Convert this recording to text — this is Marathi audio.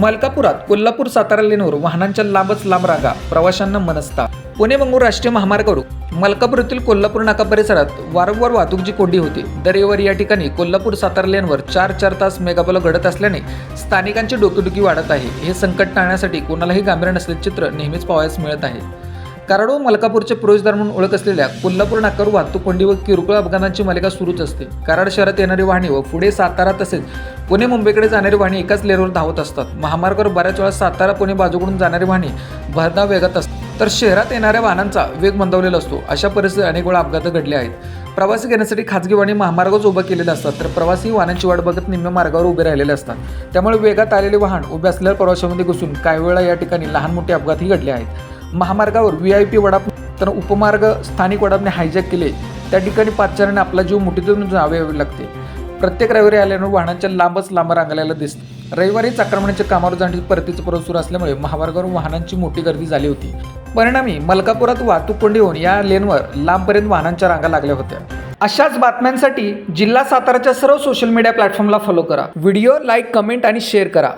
मलकापुरात कोल्हापूर सातारा लेनवर वाहनांच्या लांबच लांब रांगा प्रवाशांना मनस्ता. पुणे बंगळूर राष्ट्रीय महामार्गावर मलकापूर येथील कोल्हापूर नाका परिसरात वारंवार वाहतूकची कोंडी होती. दर रविवारी या ठिकाणी कोल्हापूर सातारा लेनवर चार चार तास मेगाबल घडत असल्याने स्थानिकांची डोकेदुखी वाढत आहे. हे संकट टाळण्यासाठी कोणालाही गांभीर्य नसल्याचे चित्र नेहमीच पाहायला मिळत आहे. कराड व मलकापूरचे प्रवेशद्वार म्हणून ओळख असलेल्या कोल्हापूर नाक्यावर वाहतूक कोंडी व किरकोळ अपघातांची मालिका सुरूच असते. कराड शहरात येणारी वाहने व पुढे सातारा तसेच पुणे मुंबईकडे जाणारी वाहने एकाच लेअरवर धावत असतात. महामार्गावर बऱ्याच वेळा सातारा पुणे बाजूकडून जाणारी वाहने भरधाव वेगात असतात. तर शहरात येणाऱ्या वाहनांचा वेग मंदावलेला असतो. अशा परिस्थितीत अनेक वेळा अपघात घडले आहेत. प्रवासी घेण्यासाठी खाजगी वाहने महामार्गच उभं केलेले असतात. तर प्रवासी वाहनांची वाट बघत निम्म्या मार्गावर उभे राहिलेले असतात. त्यामुळे वेगात आलेले वाहन उभे असलेल्या प्रवाशामध्ये घुसून काही वेळा या ठिकाणी लहान मोठे अपघातही घडले आहेत. महामार्गावर व्ही आय पी वडाप तर उपमार्ग स्थानिक वडापने हायजॅक केले. त्या ठिकाणी पादचाऱ्याने आपला जीव मुठीतून जावे यावे लागते. प्रत्येक रविवारी आल्यानं वाहनांच्या लांबच लांब रांगलेला दिसतं. रविवारीच आक्रमणाच्या कामावर जाण्याची परतीचं पर्व सुरू असल्यामुळे महामार्गावर वाहनांची मोठी गर्दी झाली होती. परिणामी मलकापुरात वाहतूक कोंडी होऊन या लेनवर लांबपर्यंत वाहनांच्या रांगा लागल्या होत्या. अशाच बातम्यांसाठी जिल्हा साताराच्या सर्व सोशल मीडिया प्लॅटफॉर्मला फॉलो करा. व्हिडिओ लाईक कमेंट आणि शेअर करा.